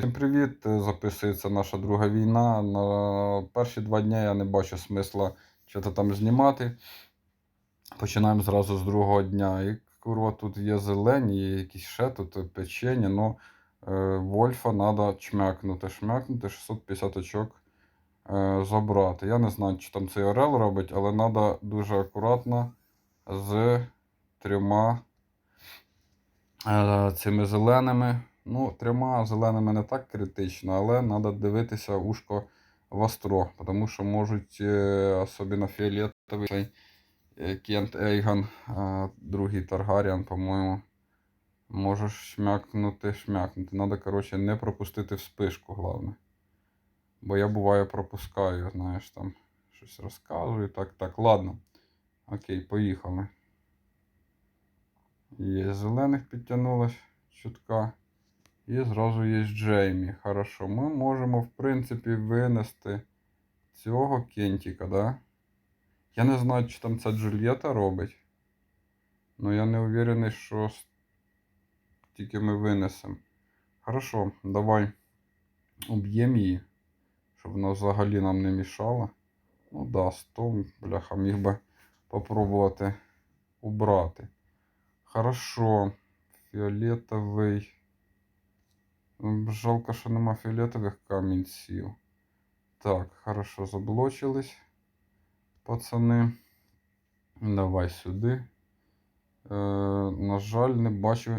Всім привіт! Записується наша друга війна. На перші два дні я не бачу смисла що-то там знімати. Починаємо зразу з другого дня. І курва, тут є зелені, є якісь ще тут печення, но е, Вольфа треба чмякнути. Шмякнути 650 очок е, забрати. Я не знаю, чи там цей орел робить, але треба дуже акуратно з трьома е, цими зеленими. Ну, трьома зеленими не так критично, але треба дивитися ушко востро, тому що можуть, е, особливо фіолетовий цей е, Кент Ейган, другий Таргаріан, по-моєму, можеш шмякнути, шмякнути. Треба, коротше, не пропустити вспишку, головне. Бо я буває пропускаю, знаєш, там щось розказую. Так, так, ладно. Окей, поїхали. Є зелених підтягнулось чутка. І зразу є Джеймі. Хорошо. Ми можемо, в принципі, винести цього кентіка, да? Я не знаю, чи там ця Джульєта робить. Ну я не уверений, що тільки ми винесемо. Хорошо, давай уб'ємо її, щоб вона взагалі нам не мішала. Ну да, 100, бляха, міг би попробувати убрати. Хорошо. Фіолетовий. Жалко, що нема фіолетових камінців. Так, хорошо, заблочились. Пацани. Давай сюди. Е, на жаль, не бачу.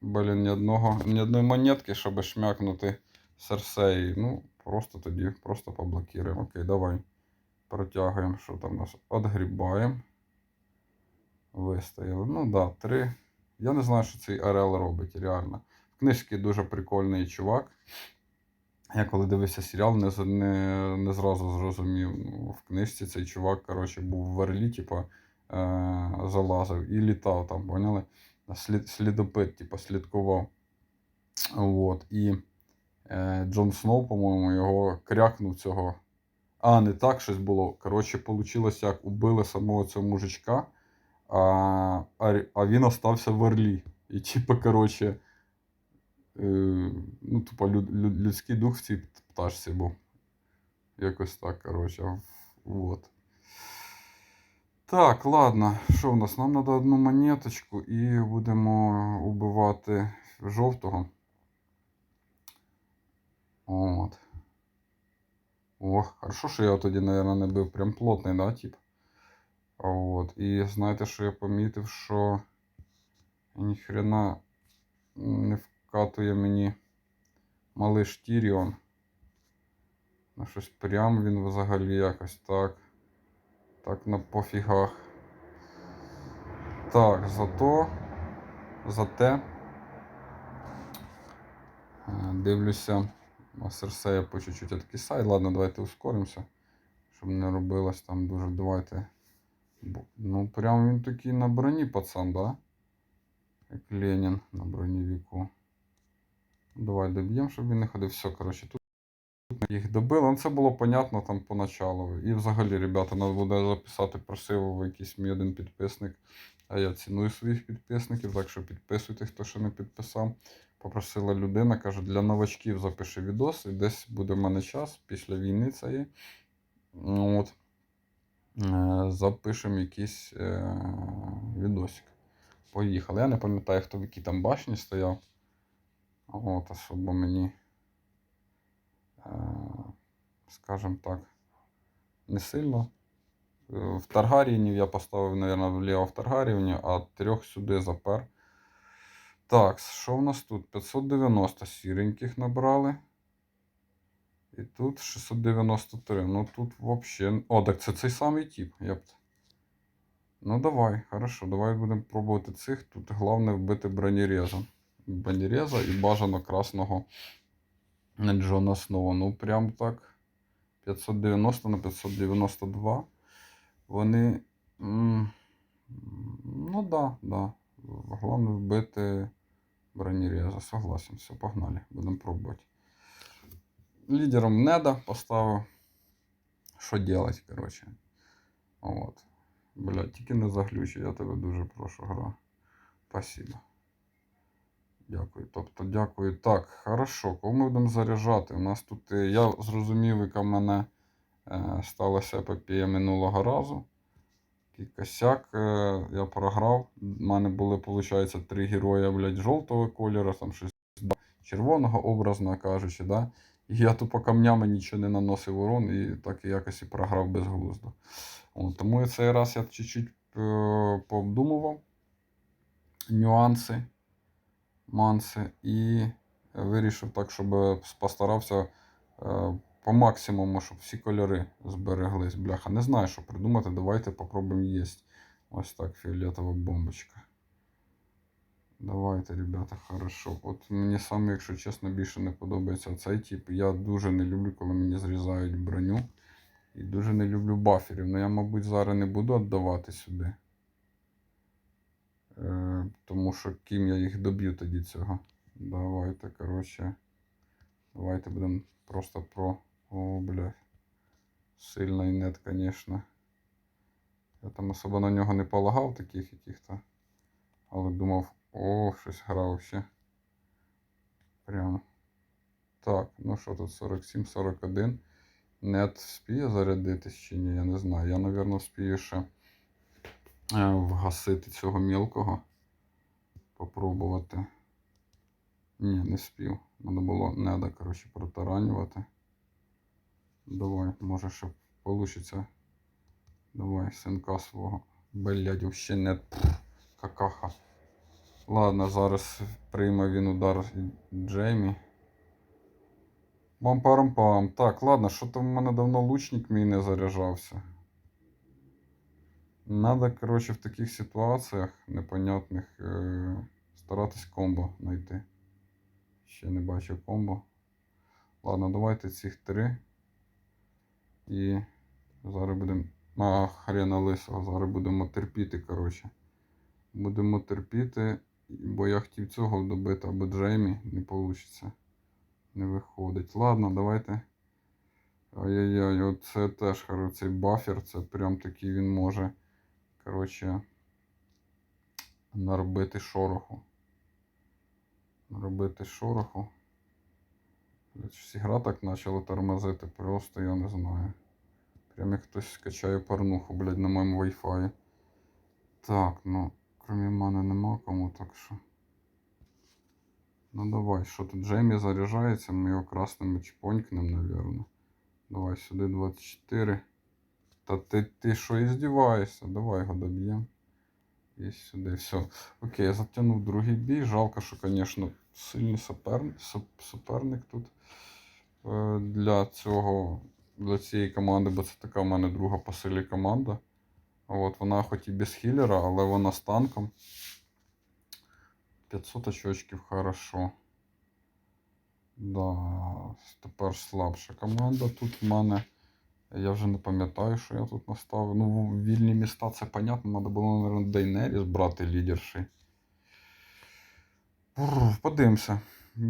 Блін, ні одного, ні одної монетки, щоб шмякнути Серсеї. Ну, просто тоді, просто поблокуємо. Окей, давай. Протягуємо, що там у нас. Отгрібаємо. Вистояли. Ну да, три. Я не знаю, що цей РЛ робить, реально. В книжці дуже прикольний чувак. Я коли дивився серіал, не, не, не зразу зрозумів. Ну, в книжці цей чувак, коротше, був в верлі, типу, е, залазив і літав там, поняли? Слід, слідопит, типу, слідкував. От. І е, Джон Сноу, по-моєму, його крякнув цього. А, не так щось було. Коротше, вийшло, як убили самого цього мужичка, а, а, він остався в Орлі. І, типу, коротше, ну, тупо люд, люд, людський дух в цій пташці був. Якось так, коротше. Вот. Так, ладно. Що в нас? Нам треба одну монеточку і будемо убивати жовтого. От. О, хорошо, що я тоді, мабуть, не бив прям плотний, да, тип. От. І знаєте, що я помітив, що ніхрена не вкатує мені малиш Тіріон. Ну, щось прям він взагалі якось так. Так на пофігах. Так, зато. Зате. е, Дивлюся. Серсея по чуть-чуть откисає. Ладно, давайте ускоримося. Щоб не робилось там дуже. Давайте. Ну, прям він такий на броні, пацан, да? Як Ленін на броневіку. Давай доб'ємо, щоб він не ходив. Все, коротше, тут їх добили. Ну, це було понятно там поначалу. І взагалі, ребята, треба буде записати просив якийсь мій один підписник. А я ціную своїх підписників, так що підписуйтесь, хто ще не підписав. Попросила людина, каже, для новачків запиши відос, і десь буде в мене час після війни цієї. Ну, От. Е, Запишемо якийсь е, відосик. Поїхали. Я не пам'ятаю, хто в якій там башні стояв. От, особо мені, е, скажімо так, не сильно. Е, В Таргаріїнів я поставив, мабуть, вліво в Таргаріїні, а трьох сюди запер. Так, що в нас тут? 590 сіреньких набрали. І тут 693. Ну тут взагалі. О, так це цей самий тип. Єпт. Ну давай, хорошо, давай будемо пробувати цих. Тут головне вбити бронереза. Бронереза і бажано красного Джона Сноу. Ну прям так. 590 на 592. Вони. Ну да, да. Головне вбити бронереза. Согласен, все, погнали. Будемо пробувати. Лідером Неда поставив. Що делать, коротше. От. Блядь, тільки не заглючи, я тебе дуже прошу, гра. Спасибо. Дякую. Тобто, дякую. Так, хорошо. Кого ми будемо заряджати? У нас тут, е, я зрозумів, яка в мене е, сталася епопея минулого разу. Такий косяк е, я програв. У мене були, виходить, три герої, блядь, жовтого кольору, там щось червоного, образно кажучи, да? І я тупо камнями нічого не наносив урон і так і якось і програв безглуздо. От, тому цей раз я чуть-чуть е, пообдумував нюанси, манси і вирішив так, щоб постарався е, по максимуму, щоб всі кольори збереглись. Бляха, не знаю, що придумати. Давайте попробуємо їсть. Ось так, фіолетова бомбочка. Давайте, ребята, хорошо. От мені саме, якщо чесно, більше не подобається цей тип. Я дуже не люблю, коли мені зрізають броню. І дуже не люблю баферів. Ну я, мабуть, зараз не буду віддавати сюди. Е, тому що ким я їх доб'ю тоді цього. Давайте, коротше. Давайте будемо просто про. О, блядь. Сильний нет, конечно. Я там особо на нього не полагав таких яких-то. Але думав, о, щось грав ще. Прям. Так, ну що тут 47-41. Нет вспіє зарядитись чи ні, я не знаю. Я, напевно, вспію ще вгасити цього мілкого. Попробувати. Ні, не спів. Надо було недо, коротше, протаранювати. Давай, може ще получиться. Давай, синка свого. Блядь, вообще нет. Какаха. Ладно, зараз прийме він удар Джеймі. Бам-парам-пам. Так, ладно, що то в мене давно лучник мій не заряджався. Надо, коротше, в таких ситуаціях непонятних е- старатись комбо знайти. Ще не бачив комбо. Ладно, давайте цих три. І зараз будемо. А, хрена лисого, зараз будемо терпіти, коротше. Будемо терпіти, бо я хотів цього добити, або Джеймі не вийде. Не виходить. Ладно, давайте. Ай-яй-яй, оце теж хороший цей бафер, це прям такий він може. Коротше. Наробити шороху. Наробити шороху. Всі гра так почала тормозити, просто я не знаю. Прям як хтось скачає порнуху, блядь, на моєму Wi-Fi. Так, ну, крім мене нема кому, так що. Ну давай, що тут Джеймі заряджається, ми його красними чпонькнем, напевно. Давай сюди 24. Та ти, ти що іздіваєшся? Давай його доб'ємо. І сюди, все. Окей, я затягнув другий бій. Жалко, що, звісно, сильний суперник, суперник тут е, для цього, для цієї команди, бо це така в мене друга по силі команда. От, вона хоч і без хілера, але вона з танком. 500 очочків хорошо. Да, тепер слабша команда тут в мене. Я вже не пам'ятаю, що я тут наставив. Ну, вільні міста це понятно, треба було, мабуть, Дейнеріс брати лідерші. Подивимося.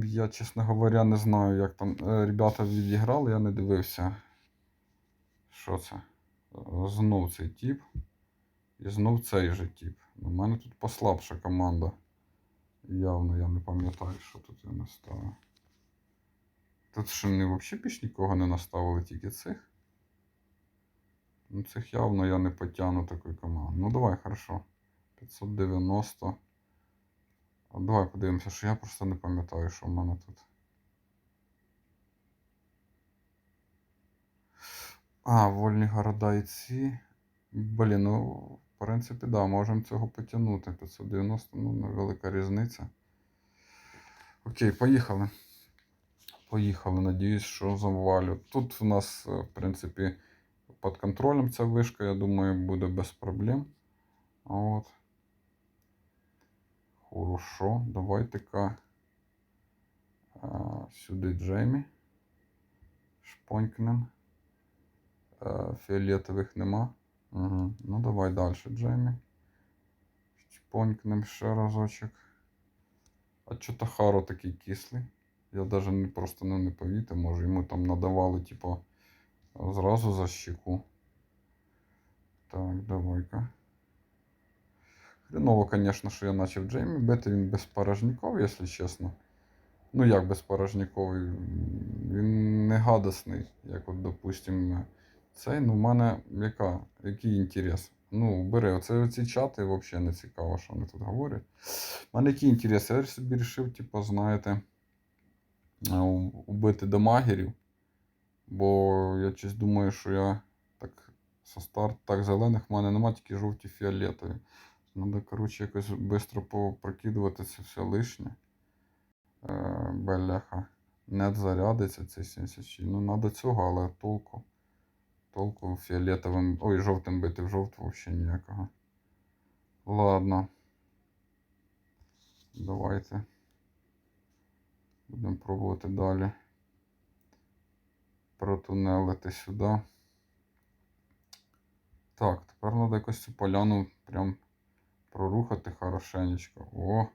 Я, чесно говоря, не знаю, як там е, ребята відіграли, я не дивився. Що це? Знов цей тип. І знов цей же тип. У мене тут послабша команда. Явно я не пам'ятаю, що тут я наставив. Тут що вони взагалі більш нікого не наставили, тільки цих. Ну, цих явно я не потягну такої команди. Ну давай, хорошо. 590. А давай подивимося, що я просто не пам'ятаю, що в мене тут. А, вольні города і ці. Блін, ну, в принципі, да, можемо цього потягнути. 590, ну, невелика різниця. Окей, поїхали. Поїхали. Надіюсь, що завалю. Тут у нас, е, в принципі, під контролем ця вишка, я думаю, буде без проблем. От. Хорошо, давайте-ка сюди Джеймі. Шпонькнем. Фіолетових нема. Угу. Ну давай далі, Джеймі. Шпонькнем ще разочок. А чого Харо такий кислий? Я не просто ну, не повіти, може йому там надавали, типу, зразу за щеку. Так, давай-ка. Хреново, звісно, що я почав Джеймі бити, він безпорожніковий, якщо чесно. Ну як безпорожніковий? Він не гадосний, як от, допустим, цей, ну в мене яка, який інтерес? Ну, бери, оце оці чати взагалі не цікаво, що вони тут говорять. У мене який інтерес? Я собі вирішив, типу, знаєте, убити дамагерів. Бо я щось думаю, що я так со старт, так зелених в мене нема, тільки жовті фіолетові. Надо, коротше, якось швидко попрокидувати це все лишнє. Е, бляха. Не зарядиться цей 76. Ну, надо цього, але толку. Толку фіолетовим. Ой, жовтим бити в жовту взагалі ніякого. Ладно. Давайте. Будемо пробувати далі. Протунелити сюди. Так, тепер треба якось цю поляну прям прорухати хорошенечко. О!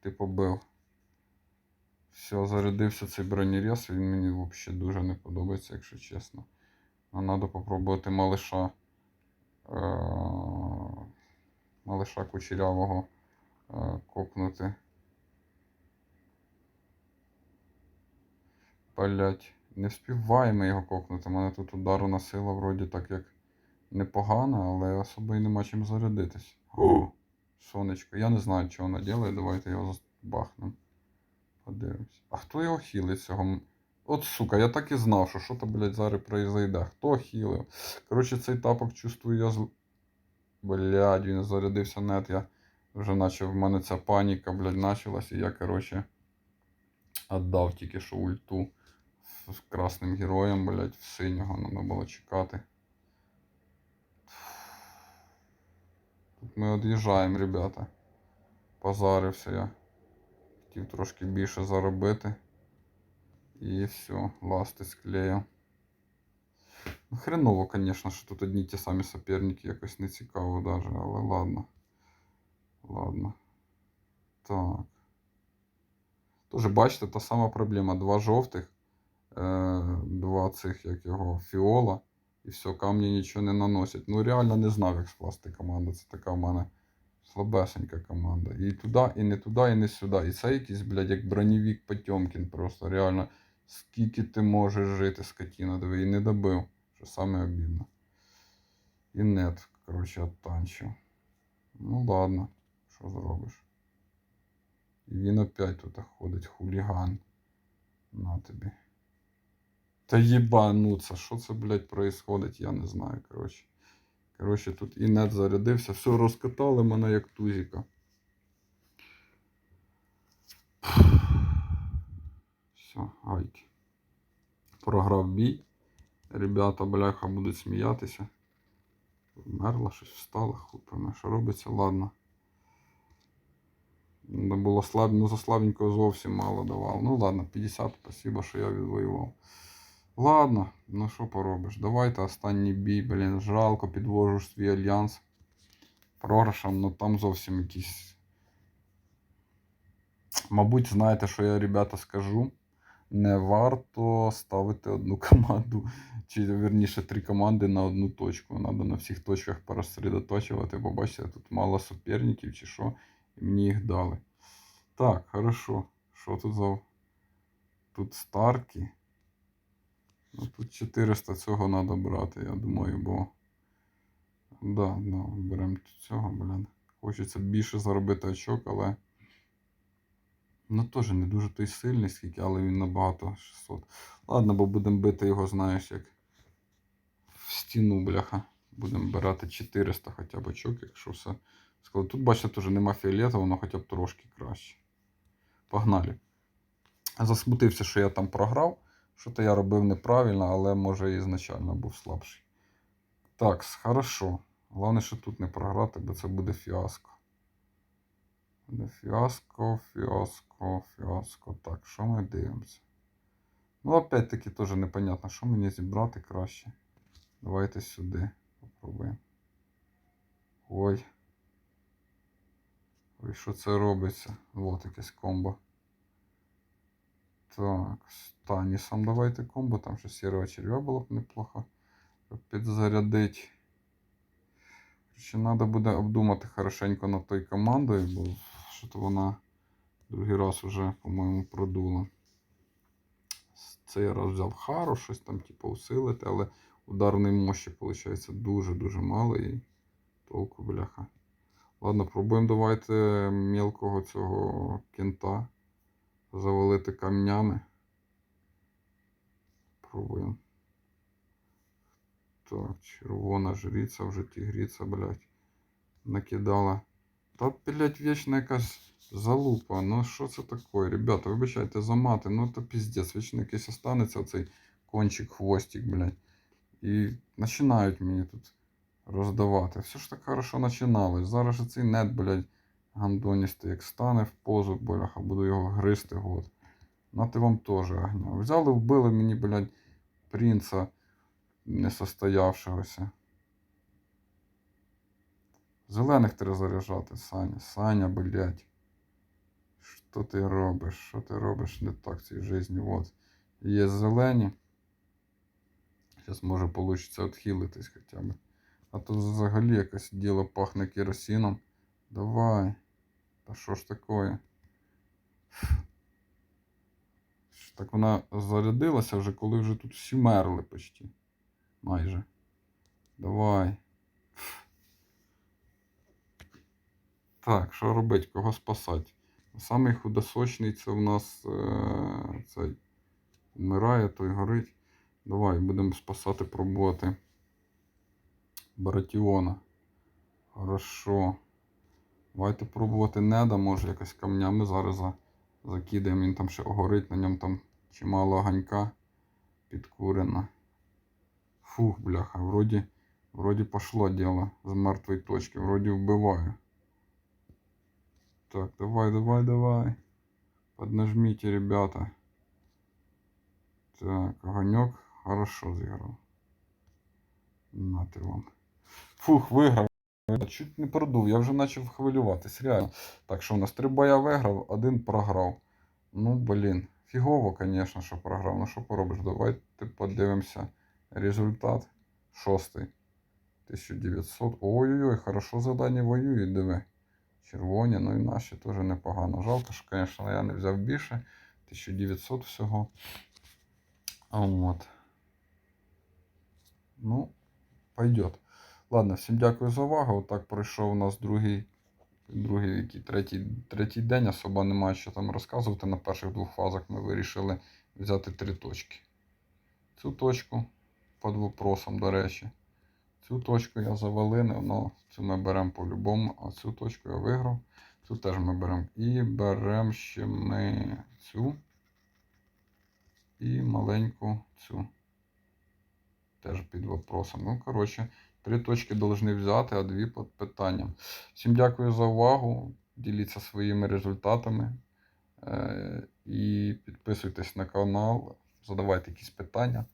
Ти побив. Все, зарядився цей бронерез, він мені взагалі дуже не подобається, якщо чесно. А треба попробувати малиша. Е- малиша кучерявого е- копнути. Блять, не вспіваємо його кокнути. У мене тут ударна сила вроді так як непогана, але особо й нема чим зарядитись. О, сонечко. Я не знаю, що вона робить. Давайте його бахнемо. Подивимось. А хто його хілить цього? От сука, я так і знав, що що то, блядь, зараз произойде. Хто хілив? Коротше, цей тапок чувствую я з. Блядь, він зарядився нет. Я вже почав, в мене ця паніка, блядь, почалась, і я, коротше, віддав тільки що ульту з красним героєм, блядь, в синього треба було чекати. Тут ми від'їжджаємо, ребята. Позарився я. Хотів трошки більше заробити. І все, ласти склею. Ну, хреново, конечно, що тут одні ті самі соперники, якось не цікаво даже, але ладно. Ладно. Так. Тоже бачите, та сама проблема. Два жовтих, два цих, як його, фіола. І все, камні нічого не наносять. Ну реально не знав, як скласти команду. Це така в мене слабесенька команда. І туди, і не туди, і не сюди. І це якийсь, блядь, як броневік Потьомкін просто. Реально, скільки ти можеш жити, скотіна, диви, і не добив. Що саме обідно. І нет, коротше, оттанчив. Ну ладно, що зробиш. І він опять тут ходить, хуліган. На тобі. Та єбануться, що це, блядь, происходить, я не знаю, коротше. Коротше, тут і нет зарядився, все розкатали мене як тузіка. Все, гайки. Програв бій. Ребята, бляха, будуть сміятися. Вмерла, щось встала, хуй що робиться, ладно. Не було слаб... ну за слабенького зовсім мало давав. Ну ладно, 50, спасибо, що я відвоював. Ладно, ну що поробиш. Давайте останній бій, блін, жалко, підвожу свій альянс. Програшем, ну там зовсім якісь. Мабуть, знаєте, що я, ребята, скажу. Не варто ставити одну команду, чи вірніше три команди на одну точку. Надо на всіх точках порозсередоточувати, бо бачите, тут мало суперників чи що, і мені їх дали. Так, хорошо. Що тут за. Тут старки. Тут 400 цього треба брати, я думаю, бо. Да, да, беремо цього, блін. Хочеться більше заробити очок, але. Ну, теж не дуже той сильний, скільки, але він набагато 600. Ладно, бо будемо бити його, знаєш, як в стіну, бляха. Будемо брати 400 хоча б очок, якщо все. Тут, бачите, теж нема фіолетового, воно хоча б трошки краще. Погнали. Засмутився, що я там програв. Що то я робив неправильно, але може і ізначально був слабший. Так, хорошо. Головне, що тут не програти, бо це буде фіаско. Буде фіаско, фіаско, фіаско. Так, що ми дивимося? Ну, опять-таки теж непонятно, що мені зібрати краще. Давайте сюди попробуємо. Ой. Ой, що це робиться? Вот якесь комбо. Так, з Танісом давайте комбо, там ще сірого черв'я було б неплохо. Підзарядить. Ще треба буде обдумати хорошенько над тою командою, бо що то вона другий раз уже, по-моєму, продула. Цей раз взяв Хару, щось там, типу, усилити, але ударної мощі, виходить, дуже-дуже мало і толку, бляха. Ладно, пробуємо давайте мілкого цього кента завалити камнями. Пробуємо. Так, червона жриця, вже тігриця, блядь, накидала. Та, блядь, вічна якась залупа. Ну що це таке? Ребята, вибачайте за мати, ну це піздець. Вічно якийсь останеться оцей кончик, хвостик, блядь. І починають мені тут роздавати. Все ж так хорошо починалось. Зараз же цей нет, блядь, гандоністий, як стане в позу, бляха, буду його гризти год. Нати вам теж огня. Взяли, вбили мені, блядь, принца несостоявшогося. Зелених треба заряджати, Саня. Саня, блядь. Що ти робиш? Що ти робиш не так в цій житті? Вот. Є зелені. Зараз може вийде відхилитись хоча б. А то взагалі якесь діло пахне керосином. Давай. Та що ж таке? Так вона зарядилася вже, коли вже тут всі мерли почти. Майже. Давай. Так, що робити? Кого спасати? Самий худосочний це в нас е, цей вмирає, той горить. Давай будемо спасати, пробувати. Баратіона. Хорошо. Давайте пробувати неда, може якось камнями зараз закидаємо. Він там ще горить, на ньому там чимало огонька підкурено. Фух, бляха, вроді, вроді пошло дело з мертвої точки, вроді вбиваю. Так, давай, давай, давай. Поднажмите, ребята. Так, огонек хорошо зіграв. Нате вам. Фух, виграв. Чуть не продув, я вже почав хвилюватись, реально. Так що у нас три боя виграв, один програв. Ну, блін, фігово, звісно, що програв. Ну що поробиш? Давайте подивимося. Результат шостий. 1900. Ой-ой-ой, хорошо задання воює, диви. Червоні, ну і наші теж непогано. Жалко, що, звісно, я не взяв більше. 1900 всього. А От. Ну, пойдет. Ладно, всім дякую за увагу. Отак пройшов у нас другий, другий який, третій, третій день. Особо немає що там розказувати. На перших двох фазах ми вирішили взяти три точки. Цю точку під вопросом, до речі. Цю точку я завалинив, але цю ми беремо по-любому, а цю точку я виграв. Цю теж ми беремо. І беремо ще ми цю і маленьку цю. Теж під вопросом. Ну, коротше, три точки должны взяти, а дві під питанням. Всім дякую за увагу. Діліться своїми результатами. І підписуйтесь на канал, задавайте якісь питання.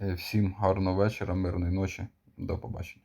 Е, Всім гарного вечора, мирної ночі. До побачення.